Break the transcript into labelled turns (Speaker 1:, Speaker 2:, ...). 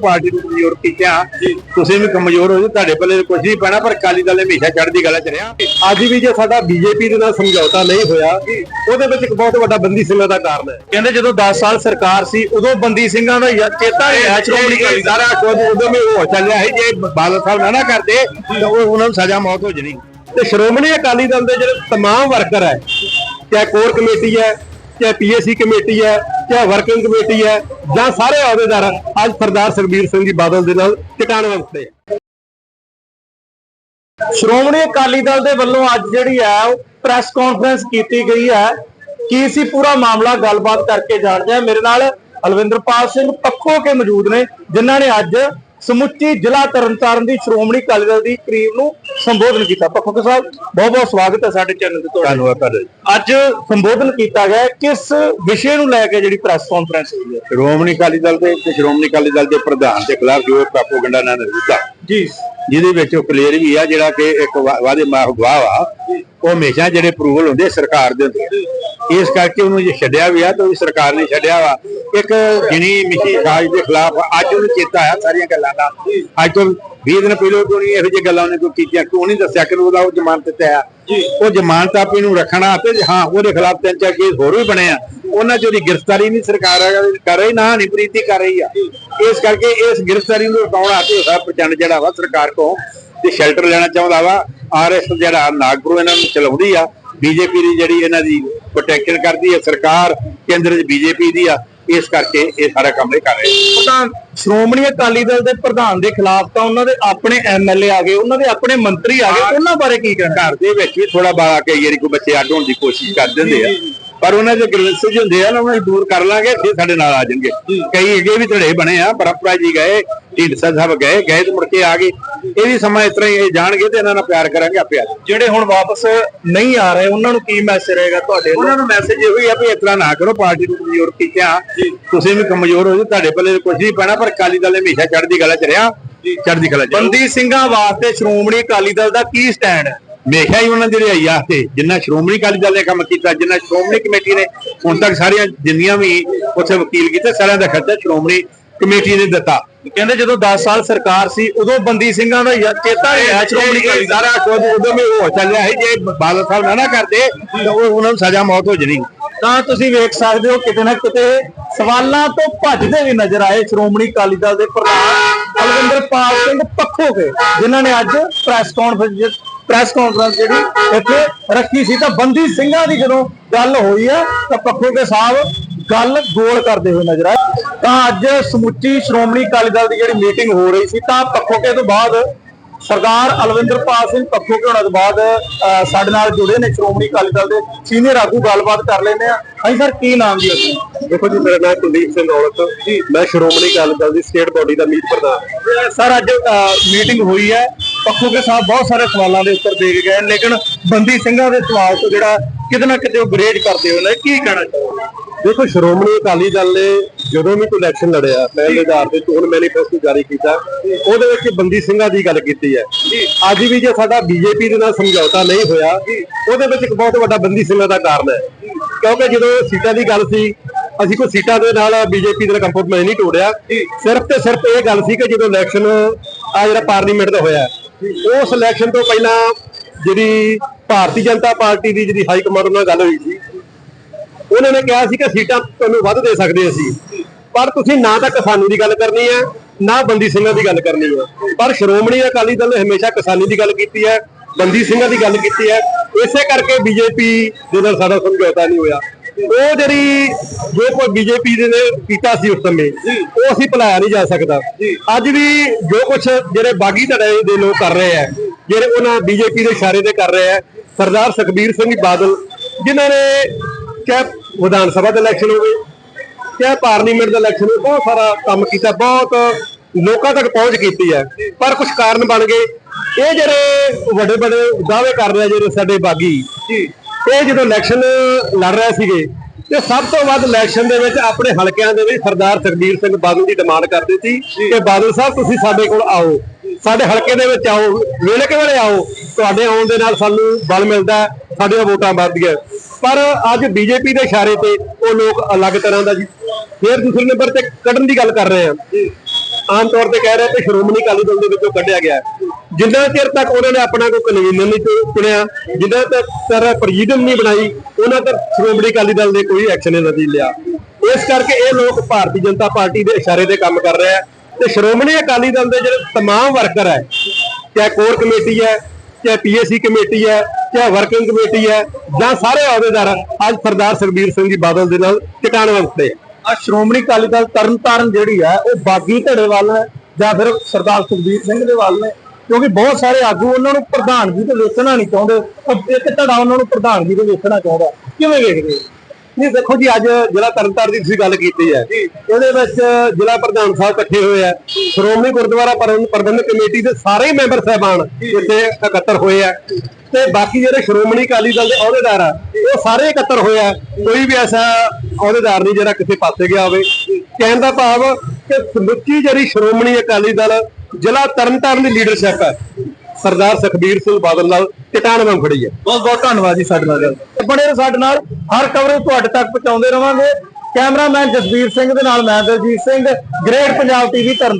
Speaker 1: Party ਨੂੰ ਕਮਜ਼ੋਰ ਕੀਤਾ ਤੁਸੀਂ ਵੀ ਕਮਜ਼ੋਰ ਹੋ ਜਾਓ ਤੁਹਾਡੇ ਪੱਲੇ ਕੁਝ ਨਹੀਂ ਪੈਣਾ ਪਰ ਅਕਾਲੀ ਦਲ ਹਮੇਸ਼ਾ ਚੜ੍ਹਦੀ ਕਲਾ ਚ ਰਿਹਾ
Speaker 2: ਅੱਜ ਵੀ ਜੇ ਸਾਡਾ ਬੀਜੇਪੀ ਦੇ ਨਾਲ ਸਮਝੌਤਾ ਨਹੀਂ ਹੋਇਆ ਉਹਦੇ ਵਿੱਚ ਇੱਕ ਬਹੁਤ ਵੱਡਾ ਬੰਦੀ ਸਿੰਘਾਂ ਦਾ ਕਾਰਨ ਹੈ
Speaker 3: ਕਹਿੰਦੇ ਜਦੋਂ 10 ਸਾਲ ਸਰਕਾਰ ਸੀ ਉਦੋਂ ਬੰਦੀ ਸਿੰਘਾਂ ਦਾ ਯਾ- ਚੇਤਾ ਨਹੀਂ ਆਇਆ ਸ਼੍ਰੋਮਣੀ ਅਕਾਲੀ ਦਲ
Speaker 1: ਸਾਰਾ ਕੁਝ ਉਦੋਂ ਵੀ ਹੋ ਚੱਲਿਆ ਸੀ ਜੇ ਬਾਦਲ ਸਾਹਿਬ ਨਾ ਨਾ ਕਰਦੇ ਤਾਂ ਉਹ ਉਹਨਾਂ ਨੂੰ ਸਜ਼ਾ ਮੌਤ ਹੋ ਜਣੀ
Speaker 2: ਤੇ ਸ਼੍ਰੋਮਣੀ ਅਕਾਲੀ ਦਲ ਦੇ ਜਿਹੜੇ तमाम ਵਰਕਰ ਹੈ ਚਾਹੇ ਕੋਰ ਕਮੇਟੀ ਹੈ ਚਾਹੇ ਪੀਏਸੀ ਕਮੇਟੀ ਹੈ, ਚਾਹੇ ਵਰਕਿੰਗ ਕਮੇਟੀ ਹੈ, ਜਾਂ ਸਾਰੇ ਅਹੁਦੇਦਾਰ ਅੱਜ ਸਰਦਾਰ ਸੁਖਬੀਰ ਸਿੰਘ ਜੀ ਬਾਦਲ ਦੇ ਨਾਲ ਚਟਾਨ ਵਸਦੇ
Speaker 3: ਸ਼੍ਰੋਮਣੀ ਅਕਾਲੀ ਦਲ ਦੇ ਵੱਲੋਂ ਅੱਜ ਜਿਹੜੀ ਹੈ, ਉਹ ਪ੍ਰੈਸ ਕਾਨਫਰੰਸ ਕੀਤੀ ਗਈ ਹੈ। ਕੀ ਸੀ ਪੂਰਾ ਮਾਮਲਾ, ਗੱਲਬਾਤ ਕਰਕੇ ਜਾਣਦੇ ਹਾਂ। ਮੇਰੇ ਨਾਲ ਅਲਵਿੰਦਰਪਾਲ ਸਿੰਘ ਪੱਖੋ ਕੇ ਮੌਜੂਦ ਨੇ, ਜਿਨ੍ਹਾਂ ਨੇ ਅੱਜ ਸਮੁੱਚੀ ਜ਼ਿਲ੍ਹਾ ਤਰਨਤਾਰਨ ਦੀ ਸ਼੍ਰੋਮਣੀ ਅਕਾਲੀ ਦਲ ਦੀ ਕਰੀਬ ਨੂੰ ਸੰਬੋਧਨ ਕੀਤਾ। ਪੱਖੋ ਕੇ ਸਾਹਿਬ ਬਹੁਤ ਬਹੁਤ ਸਵਾਗਤ ਹੈ ਸਾਡੇ ਚੈਨਲ ਤੇ ਤੁਹਾਡਾ।
Speaker 1: ਧੰਨਵਾਦ ਤੁਹਾਡਾ।
Speaker 3: ਅੱਜ ਸੰਬੋਧਨ ਕੀਤਾ ਗਿਆ। ਕਿਸ ਵਿਸ਼ੇ ਨੂੰ ਲੈ ਕੇ ਜਿਹੜੀ ਪ੍ਰੈਸ ਕਾਨਫਰੰਸ ਹੋਈ ਹੈ?
Speaker 1: ਸ਼੍ਰੋਮਣੀ ਅਕਾਲੀ ਦਲ ਦੇ ਤੇ ਸ਼੍ਰੋਮਣੀ ਅਕਾਲੀ ਦਲ ਦੇ ਪ੍ਰਧਾਨ ਦੇ ਖਿਲਾਫ ਜੋ ਪ੍ਰੋਪਗੈਂਡਾ ਨਾਲ ਦਿੱਤਾ
Speaker 3: ਜੀ।
Speaker 1: ਜਿਹਦੇ ਵਿੱਚ ਉਹ ਕਲੀਅਰ ਵੀ ਆ ਜਿਹੜਾ ਕਿ ਇੱਕ ਵਾ- ਵਾਅਦੇ ਮਾਫ ਗਵਾਹ ਵਾ ਉਹ ਹਮੇਸ਼ਾ ਜਿਹੜੇ ਅਪਰੂਵਲ ਹੁੰਦੇ ਸਰਕਾਰ ਦੇ ਹੁੰਦੇ। ਇਸ ਕਰਕੇ ਉਹਨੂੰ ਜੇ ਛੱਡਿਆ ਵੀ ਆ ਤਾਂ ਉਹ ਸਰਕਾਰ ਨੇ ਛੱਡਿਆ ਵਾ। ਇੱਕ ਜਿਨੀ ਮਿਸ਼ੀ ਰਾਜ ਦੇ ਖਿਲਾਫ ਅੱਜ ਉਹਨੂੰ ਚੇਤਾ ਆਇਆ ਸਾਰੀਆਂ ਗੱਲਾਂ ਦਾ। ਅੱਜ ਤੋਂ 20 ਦਿਨ ਪਹਿਲਾਂ ਕਿਉਂ ਨਹੀਂ ਇਹੋ ਜਿਹੀ ਗੱਲਾਂ ਉਹਨੇ ਕੋਈ ਕੀਤੀਆਂ? ਕਿਉਂ ਨਹੀਂ ਦੱਸਿਆ? ਕਿ ਉਹਦਾ ਉਹ ਜ਼ਮਾਨਤ ਤੇ ਆਇਆ? ਉਹ ਜ਼ਮਾਨਤ ਆਪੀ ਨੂੰ ਰੱਖਣਾ ਤੇ ਹਾਂ ਉਹਦੇ ਖਿਲਾਫ ਤਿੰਨ ਚਾਰ ਕੇਸ ਹੋਰ ਵੀ ਬਣੇ ਆ। ਉਹਨਾਂ ਚ ਉਹਦੀ ਗ੍ਰਿਫਤਾਰੀ ਨਹੀਂ ਸਰਕਾਰ ਕਰ ਰਹੀ ਨਾ ਨਹੀਂ ਪ੍ਰੀਤੀ ਕਰ ਰਹੀ ਆ। ਇਸ ਕਰਕੇ ਇਸ ਗ੍ਰਿਫਤਾਰੀ ਨੂੰ ਰੁਕਾਉਣਾ ਤੇ ਉਹਦਾ ਪ੍ਰਚੰਡ ਜਿਹੜਾ ਵਾ ਸਰਕਾਰ ਕੋ ਤੇ ਸ਼ੈਲਟਰ ਲੈਣਾ ਚਾਹੁੰਦਾ ਵਾ। ਆਰਐਸ ਜਿਹੜਾ ਨਾਗਪੁਰ ਇਹਨਾਂ ਨੂੰ ਚਲਾਉਂਦੀ ਆ। ਬੀਜੇਪੀ ਦੀ ਜਿਹੜੀ ਇਹਨਾਂ ਦੀ ਪ੍ਰੋਟੈਕਸ਼ਨ ਕਰਦੀ ਹੈ ਸਰਕਾਰ ਕੇਂਦਰ 'ਚ ਬੀਜੇਪੀ ਦੀ ਆ ਇਸ ਕਰਕੇ ਇਹ ਸਾਰਾ ਕੰਮ ਇਹ ਕਰ ਰਹੇ।
Speaker 3: ਪ੍ਰਧਾਨ ਸ਼੍ਰੋਮਣੀ ਅਕਾਲੀ ਦਲ ਦੇ ਪ੍ਰਧਾਨ ਦੇ ਖਿਲਾਫ ਤਾਂ ਉਹਨਾਂ ਦੇ ਆਪਣੇ ਐਮਐਲਏ ਆ ਗਏ ਉਹਨਾਂ ਦੇ ਆਪਣੇ ਮੰਤਰੀ ਆ ਗਏ ਉਹਨਾਂ ਬਾਰੇ ਕੀ ਕਹਿਣਾ?
Speaker 1: ਘਰ ਦੇ ਵਿੱਚ ਵੀ ਥੋੜਾ ਬਾਲਾ ਕਈ ਵਾਰੀ ਕੋਈ ਬੱਚੇ ਅੱਡ ਹੋਣ ਦੀ ਕੋਸ਼ਿਸ਼ ਕਰ ਦਿੰਦੇ ਆ। ਪਰ ਉਹਨਾਂ ਦੇ ਗ੍ਰੈਂਸੇਜ ਹੁੰਦੇ ਆ ਨਾ ਉਹਨਾਂ ਨੂੰ ਦੂਰ ਕਰ ਲਾਂਗੇ ਫਿਰ ਸਾਡੇ ਨਾਲ ਆ ਜਾਣਗੇ। ਕਈ ਅੱਗੇ ਵੀ ਧੜੇ ਬਣੇ ਆ ਪਰਮਪਰਾ ਜੀ ਗਏ ਢੀਂਡਸਾ ਸਾਹਿਬ ਗਏ ਗਏ ਤੇ ਮੁੜ ਕੇ ਆ ਗਏ। ਇਹ ਵੀ ਸਮਾਂ ਇਸ ਤਰ੍ਹਾਂ ਹੀ ਜਾਣਗੇ ਤੇ ਇਹਨਾਂ ਨਾਲ ਪਿਆਰ ਕਰਾਂਗੇ ਆਪੇ ਆ।
Speaker 3: ਜਿਹੜੇ ਹੁਣ ਵਾਪਸ ਨਹੀਂ ਆ ਰਹੇ ਉਹਨਾਂ ਨੂੰ ਕੀ ਮੈਸੇਜ ਰਹੇਗਾ ਤੁਹਾਡੇ?
Speaker 1: ਉਹਨਾਂ ਨੂੰ ਮੈਸੇਜ ਇਹੋ ਹੀ ਆ ਵੀ ਇਸ ਤਰ੍ਹਾਂ ਨਾ ਕਰੋ ਪਾਰਟੀ ਨੂੰ ਕਮਜ਼ੋਰ ਕੀਤਾ ਤੁਸੀਂ ਵੀ ਕਮਜ਼ੋਰ ਹੋ ਜਾਓ ਤੁਹਾਡੇ ਪੱਲੇ ਕੁਝ ਨਹੀਂ ਪੈਣਾ ਪਰ ਅਕਾਲੀ ਦਲ ਹਮੇਸ਼ਾ ਚੜ੍ਹਦੀ ਕਲਾ ਚ ਰਿਹਾ। ਚੜ੍ਹਦੀ ਕਲਾ ਚ।
Speaker 3: ਬੰਦੀ ਸਿੰਘਾਂ ਵਾਸਤੇ ਸ਼੍ਰੋਮਣੀ ਅਕਾਲੀ ਦਲ ਦਾ ਕੀ ਸਟੈਂਡ ਹੈ?
Speaker 1: ਹਮੇਸ਼ਾ ਹੀ ਉਹਨਾਂ ਦੀ ਰਿਹਾਈ ਆਸਤੇ ਜਿੰਨਾ ਸ਼੍ਰੋਮਣੀ ਅਕਾਲੀ ਦਲ ਨੇ ਕੰਮ ਕੀਤਾ ਜਿੰਨਾ ਸ਼੍ਰੋਮਣੀ ਕਮੇਟੀ ਨੇ ਹੁਣ ਤੱਕ ਸਾਰੀਆਂ ਜਿੰਨੀਆਂ ਵੀ ਉੱਥੇ ਵਕੀਲ ਕੀਤੇ ਸਾਰਿਆਂ ਦਾ ਖਰਚਾ ਸ਼੍ਰੋਮਣੀ ਕਮੇਟੀ ਨੇ ਦਿੱਤਾ।
Speaker 3: ਕਹਿੰਦੇ ਜਦੋਂ 10 ਸਾਲ ਸਰਕਾਰ ਸੀ ਉਦੋਂ ਬੰਦੀ ਸਿੰਘਾਂ ਦਾ ਚੇਤਾ ਆਇਆ ਸ਼੍ਰੋਮਣੀ ਅਕਾਲੀ ਦਲ।
Speaker 1: ਸਾਰਾ ਕੁਝ ਉਦੋਂ ਵੀ ਹੋ ਚੱਲਿਆ ਸੀ ਜੇ ਬਾਦਲ ਸਾਹਿਬ ਨਾ ਨਾ ਕਰਦੇ ਤਾਂ ਉਹ ਉਹਨਾਂ ਨੂੰ ਸਜ਼ਾ ਮੌਤ ਹੋ ਜਣੀ।
Speaker 3: ਤਾਂ ਤੁਸੀਂ ਵੇਖ ਸਕਦੇ ਹੋ ਕਿਤੇ ਨਾ ਕਿਤੇ ਸਵਾਲਾਂ ਤੋਂ ਭੱਜਦੇ ਵੀ ਨਜ਼ਰ ਆਏ ਸ਼੍ਰੋਮਣੀ ਅਕਾਲੀ ਦਲ ਦੇ ਪ੍ਰਧਾਨ ਅਲਵਿੰਦਰਪਾਲ ਸਿੰਘ ਪੱਖੋ ਕੇ ਜਿਨ੍ਹਾਂ ਨੇ ਅੱਜ ਪ੍ਰੈਸ ਕਾਨਫਰੰਸ ਪ੍ਰੈਸ ਕਾਨਫਰੰਸ ਜਿਹੜੀ ਇੱਥੇ ਰੱਖੀ ਸੀ ਤਾਂ ਬੰਦੀ ਸਿੰਘਾਂ ਦੀ ਜਦੋਂ ਗੱਲ ਹੋਈ ਆ ਤਾਂ ਪੱਖੋ ਕੇ ਸਾਹਿਬ ਗੱਲ ਗੋਲ ਕਰਦੇ ਹੋਏ ਨਜ਼ਰ ਆਏ। ਤਾਂ ਅੱਜ ਸਮੁੱਚੀ ਸ਼੍ਰੋਮਣੀ ਅਕਾਲੀ ਦਲ ਦੀ ਜਿਹੜੀ ਮੀਟਿੰਗ ਹੋ ਰਹੀ ਸੀ ਤਾਂ ਪੱਖੋ ਕੇ ਤੋਂ ਬਾਅਦ ਸਰਦਾਰ ਅਲਵਿੰਦਰਪਾਲ ਸਿੰਘ ਪੱਖੋ ਕੇ ਹੋਣਾ ਤੋਂ ਬਾਅਦ ਸਾਡੇ ਨਾਲ ਜੁੜੇ ਨੇ ਸ਼੍ਰੋਮਣੀ ਅਕਾਲੀ ਦਲ ਦੇ ਸੀਨੀਅਰ ਆਗੂ ਗੱਲਬਾਤ ਕਰ ਲੈਂਦੇ ਆ ਹਾਂਜੀ ਸਰ ਕੀ ਨਾਮ ਜੀ ਆਪਣਾ?
Speaker 2: ਦੇਖੋ ਜੀ ਮੇਰਾ ਨਾਮ ਕੁਲਦੀਪ ਸਿੰਘ ਔਲਖ। ਜੀ ਮੈਂ ਸ਼੍ਰੋਮਣੀ ਅਕਾਲੀ ਦਲ ਦੀ ਸਟੇਟ ਬਾਡੀ ਦਾ ਮੀਤ ਪ੍ਰਧਾਨ।
Speaker 3: ਸਰ ਅੱਜ ਮੀਟਿੰਗ ਹੋਈ ਹੈ। ਪੱਖੋ ਕੇ ਸਾਹਿਬ ਬਹੁਤ ਸਾਰੇ ਸਵਾਲਾਂ ਦੇ ਉੱਤਰ ਦੇ ਗਏ ਲੇਕਿਨ ਬੰਦੀ ਸਿੰਘਾਂ ਦੇ ਸਵਾਲ ਤੋਂ ਜਿਹੜਾ ਕਿਤੇ ਨਾ ਕਿਤੇ ਉਹ ਗਰੇਜ ਕਰਦੇ ਹੋਏ ਨੇ ਕੀ ਕਹਿਣਾ ਚਾਹੁੰਦੇ
Speaker 2: ਦੇਖੋ ਸ਼੍ਰੋਮਣੀ ਅਕਾਲੀ ਦਲ ਨੇ ਜਦੋਂ ਵੀ ਕੋਈ ਇਲੈਕਸ਼ਨ ਲੜਿਆ ਪਹਿਲੇ ਆਧਾਰ ਤੇ ਚੋਣ ਮੈਨੀਫੈਸਟੋ ਜਾਰੀ ਕੀਤਾ। ਉਹਦੇ ਵਿੱਚ ਬੰਦੀ ਸਿੰਘਾਂ ਦੀ ਗੱਲ ਕੀਤੀ ਹੈ। ਅੱਜ ਵੀ ਜੇ ਸਾਡਾ ਬੀਜੇਪੀ ਦੇ ਨਾਲ ਸਮਝੌਤਾ ਨਹੀਂ ਹੋਇਆ ਉਹਦੇ ਵਿੱਚ ਇੱਕ ਬਹੁਤ ਵੱਡਾ ਬੰਦੀ ਸਿੰਘਾਂ ਦਾ ਕਾਰਨ ਹੈ। ਕਿਉਂਕਿ ਜਦੋਂ ਸੀਟਾਂ ਦੀ ਗੱਲ ਸੀ ਅਸੀਂ ਕੋਈ ਸੀਟਾਂ ਦੇ ਨਾਲ ਬੀਜੇਪੀ ਦੇ ਨਾਲ ਕੰਪਰੋਮਾਈਜ਼ ਨਹੀਂ ਤੋੜਿਆ। ਸਿਰਫ ਤੇ ਸਿਰਫ ਇਹ ਗੱਲ ਸੀ ਕਿ ਜਦੋਂ ਇਲੈਕਸ਼ਨ ਆ ਜਿਹੜਾ ਪਾਰਲੀਮੈਂਟ ਦਾ ਹੋਇਆ ਉਸ ਇਲੈਕਸ਼ਨ ਤੋਂ ਪਹਿਲਾਂ ਜਿਹੜੀ ਭਾਰਤੀ ਜਨਤਾ ਪਾਰਟੀ ਦੀ ਜਿਹੜੀ ਹਾਈ ਕਮਾਂਡ ਨਾਲ ਗੱਲ ਹੋਈ ਸੀ, ਉਹਨਾਂ ਨੇ ਕਿਹਾ ਸੀ ਕਿ ਸੀਟਾਂ ਤੁਹਾਨੂੰ ਵੱਧ ਦੇ ਸਕਦੇ ਅਸੀਂ। ਪਰ ਤੁਸੀਂ ਨਾ ਤਾਂ ਕਿਸਾਨੀ ਦੀ ਗੱਲ ਕਰਨੀ ਹੈ, ਨਾ ਬੰਦੀ ਸਿੰਘਾਂ ਦੀ ਗੱਲ ਕਰਨੀ ਹੈ। ਪਰ ਸ਼੍ਰੋਮਣੀ ਅਕਾਲੀ ਦਲ ਨੇ ਹਮੇਸ਼ਾ ਕਿਸਾਨੀ ਦੀ ਗੱਲ ਕੀਤੀ ਹੈ, ਬੰਦੀ ਸਿੰਘਾਂ ਦੀ ਗੱਲ ਕੀਤੀ ਹੈ। ਇਸੇ ਕਰਕੇ ਬੀਜੇਪੀ ਦੇ ਨਾਲ ਸਾਡਾ ਸਮਝੌਤਾ ਨਹੀਂ ਹੋਇਆ। ਉਹ ਜਿਹੜੀ ਜੋ ਕੋਈ ਬੀਜੇਪੀ ਦੇ ਨੇ ਕੀਤਾ ਸੀ ਉਸ ਸਮੇਂ ਉਹ ਅਸੀਂ ਭੁਲਾਇਆ ਨਹੀਂ ਜਾ ਸਕਦਾ। ਅੱਜ ਵੀ ਜੋ ਕੁਝ ਜਿਹੜੇ ਬਾਗੀ ਧੜੇ ਦੇ ਲੋਕ ਕਰ ਰਹੇ ਆ ਜਿਹੜੇ ਉਹਨਾਂ ਬੀਜੇਪੀ ਦੇ ਇਸ਼ਾਰੇ ਤੇ ਕਰ ਰਹੇ ਆ ਸਰਦਾਰ ਸੁਖਬੀਰ ਸਿੰਘ ਬਾਦਲ ਜਿਨ੍ਹਾਂ ਨੇ ਚਾਹੇ ਵਿਧਾਨ ਸਭਾ ਦਾ ਇਲੈਕਸ਼ਨ ਹੋਵੇ ਚਾਹੇ ਪਾਰਲੀਮੈਂਟ ਦਾ ਇਲੈਕਸ਼ਨ ਹੋਵੇ ਬਹੁਤ ਸਾਰਾ ਕੰਮ ਕੀਤਾ ਬਹੁਤ ਲੋਕਾਂ ਤੱਕ ਪਹੁੰਚ ਕੀਤੀ ਹੈ ਪਰ ਕੁਝ ਕਾਰਨ ਬਣ ਗਏ। ਇਹ ਜਿਹੜੇ ਵੱਡੇ ਵੱਡੇ ਦਾਅਵੇ ਕਰ ਰਹੇ ਜਿਹੜੇ ਸਾਡੇ ਬਾਗੀ ਇਹ ਜਦੋਂ ਇਲੈਕਸ਼ਨ ਲੜ ਰਹੇ ਸੀਗੇ ਤੇ ਸਭ ਤੋਂ ਵੱਧ ਇਲੈਕਸ਼ਨ ਦੇ ਵਿੱਚ ਆਪਣੇ ਹਲਕਿਆਂ ਦੇ ਵਿੱਚ ਸਰਦਾਰ ਸੁਖਬੀਰ ਸਿੰਘ ਬਾਦਲ ਦੀ ਡਿਮਾਂਡ ਕਰਦੇ ਸੀ ਕਿ ਬਾਦਲ ਸਾਹਿਬ ਤੁਸੀਂ ਸਾਡੇ ਕੋਲ ਆਓ ਸਾਡੇ ਹਲਕੇ ਦੇ ਵਿੱਚ ਆਓ ਵੇਲੇ ਕਿ ਵੇਲੇ ਆਓ ਤੁਹਾਡੇ ਆਉਣ ਦੇ ਨਾਲ ਸਾਨੂੰ ਬਲ ਮਿਲਦਾ ਸਾਡੀਆਂ ਵੋਟਾਂ ਵੱਧਦੀਆਂ। ਪਰ ਅੱਜ ਬੀਜੇਪੀ ਦੇ ਇਸ਼ਾਰੇ ਤੇ ਉਹ ਲੋਕ ਅਲੱਗ ਤਰ੍ਹਾਂ ਦਾ ਜੀ। ਫਿਰ ਦੂਸਰੇ ਨੰਬਰ ਤੇ ਕੱਢਣ ਦੀ ਗੱਲ ਕਰ ਰਹੇ ਆ ਆਮ ਤੌਰ ਤੇ ਕਹਿ ਰਿਹਾ ਕਿ ਸ਼੍ਰੋਮਣੀ ਅਕਾਲੀ ਦਲ ਦੇ ਵਿੱਚੋਂ ਕੱਢਿਆ ਗਿਆ ਹੈ। ਜਿੰਨਾ ਚਿਰ ਤੱਕ ਉਹਨਾਂ ਨੇ ਆਪਣਾ ਕੋਈ ਕਨਵੀਨਰ ਨਹੀਂ ਚੁ- ਚੁਣਿਆ ਜਿੰਨਾ ਤੱਕ ਸਰ ਪ੍ਰੈਜ਼ੀਡੈਂਟ ਨਹੀਂ ਬਣਾਈ ਉਹਨਾਂ ਤੱਕ ਸ਼੍ਰੋਮਣੀ ਅਕਾਲੀ ਦਲ ਨੇ ਕੋਈ ਐਕਸ਼ਨ ਨਹੀਂ ਲਿਆ ਇਸ ਕਰਕੇ ਇਹ ਲੋਕ ਭਾਰਤੀ ਜਨਤਾ ਪਾਰਟੀ ਦੇ ਇਸ਼ਾਰੇ ਤੇ ਕੰਮ ਕਰ ਰਹੇ ਆ ਤੇ ਸ਼੍ਰੋਮਣੀ ਅਕਾਲੀ ਦਲ ਦੇ ਜਿਹੜੇ तमाम ਵਰਕਰ ਹੈ ਚਾਹੇ ਕੋਰ ਕਮੇਟੀ ਹੈ ਚਾਹੇ ਪੀਏਸੀ ਕਮੇਟੀ ਹੈ ਚਾਹੇ ਵਰਕਿੰਗ ਕਮੇਟੀ ਹੈ ਜਾਂ ਸਾਰੇ ਅਹੁਦੇਦਾਰ ਅੱਜ ਸਰਦਾਰ ਸੁਖਬੀਰ ਸਿੰਘ ਜੀ ਬਾਦਲ ਦੇ ਨਾਲ ਟਿਕਾਣ ਵਸਦੇ ਆ
Speaker 3: ਸ਼੍ਰੋਮਣੀ ਅਕਾਲੀ ਦਲ ਤਰਨਤਾਰਨ ਜਿਹੜੀ ਹੈ ਉਹ ਬਾਗੀ ਧੜੇ ਵੱਲ ਹੈ ਜਾਂ ਫਿਰ ਸਰਦਾਰ ਸੁਖਬੀਰ ਸਿੰਘ ਦੇ ਵੱਲ ਨੇ। ਕਿਉਂਕਿ ਬਹੁਤ ਸਾਰੇ ਆਗੂ ਉਹਨਾਂ ਨੂੰ ਪ੍ਰਧਾਨਗੀ ਤੇ ਵੇਖਣਾ ਨਹੀਂ ਚਾਹੁੰਦੇ। ਇੱਕ ਧੜਾ ਉਹਨਾਂ ਨੂੰ ਪ੍ਰਧਾਨਗੀ ਤੇ ਵੇਖਣਾ ਚਾਹੁੰਦਾ। ਕਿਵੇਂ ਵੇਖਦੇ?
Speaker 2: ਨਹੀਂ ਦੇਖੋ ਜੀ ਅੱਜ ਜ਼ਿਲ੍ਹਾ ਤਰਨਤਾਰਨ ਦੀ ਤੁਸੀਂ ਗੱਲ ਕੀਤੀ ਹੈ। ਇਹਦੇ ਵਿੱਚ ਜ਼ਿਲ੍ਹਾ ਪ੍ਰਧਾਨ ਸਾਹਿਬ ਇਕੱਠੇ ਹੋਏ ਆ। ਸ਼੍ਰੋਮਣੀ ਗੁਰਦੁਆਰਾ ਪ੍ਰਬੰਧ- ਪ੍ਰਬੰਧਕ ਕਮੇਟੀ ਦੇ ਸਾਰੇ ਮੈਂਬਰ ਸਾਹਿਬਾਨ ਇੱਥੇ ਇਕੱਤਰ ਹੋਏ ਆ। ਤੇ ਬਾਕੀ ਜਿਹੜੇ ਸ਼੍ਰੋਮਣੀ ਅਕਾਲੀ ਦਲ ਦੇ ਅਹੁਦੇਦਾਰ ਆ ਉਹ ਸਾਰੇ ਇਕੱਤਰ ਹੋਏ ਆ। ਕੋਈ ਵੀ ਐਸਾ ਅਹੁਦੇਦਾਰ ਨਹੀਂ ਜਿਹੜਾ ਕਿਸੇ ਪਾਸੇ ਗਿਆ ਹੋਵੇ। ਕਹਿਣ ਦਾ ਭਾਵ ਕਿ ਸਮੁੱਚੀ ਜਿਹੜੀ ਸ਼੍ਰੋਮਣੀ ਅਕਾਲੀ ਦਲ ਜ਼ਿਲ੍ਹਾ ਤਰਨਤਾਰਨ ਦੀ ਲੀਡਰਸ਼ਿਪ ਹੈ। ਸਰਦਾਰ ਸੁਖਬੀਰ ਸਿੰਘ ਬਾਦਲ ਨਾਲ ਟਿਕਾਣ ਵਾਂਗ ਖੜੀ ਹੈ।
Speaker 3: ਬਹੁਤ ਬਹੁਤ ਧੰਨਵਾਦ ਜੀ ਸਾਡੇ ਨਾਲ। ਬਣੇ ਸਾਡੇ ਨਾਲ। ਹਰ ਕਵਰੇਜ ਤੁਹਾਡੇ ਤੱਕ ਪਹੁੰਚਾਉਂਦੇ ਰਵਾਂਗੇ। ਕੈਮਰਾਮੈਨ ਜਸਵੀਰ ਸਿੰਘ ਦੇ ਨਾਲ ਮੈਂ ਦਲਜੀਤ ਸਿੰਘ ਗ੍ਰੇਟ ਪੰਜਾਬ ਟੀਵੀ ਧਰਮ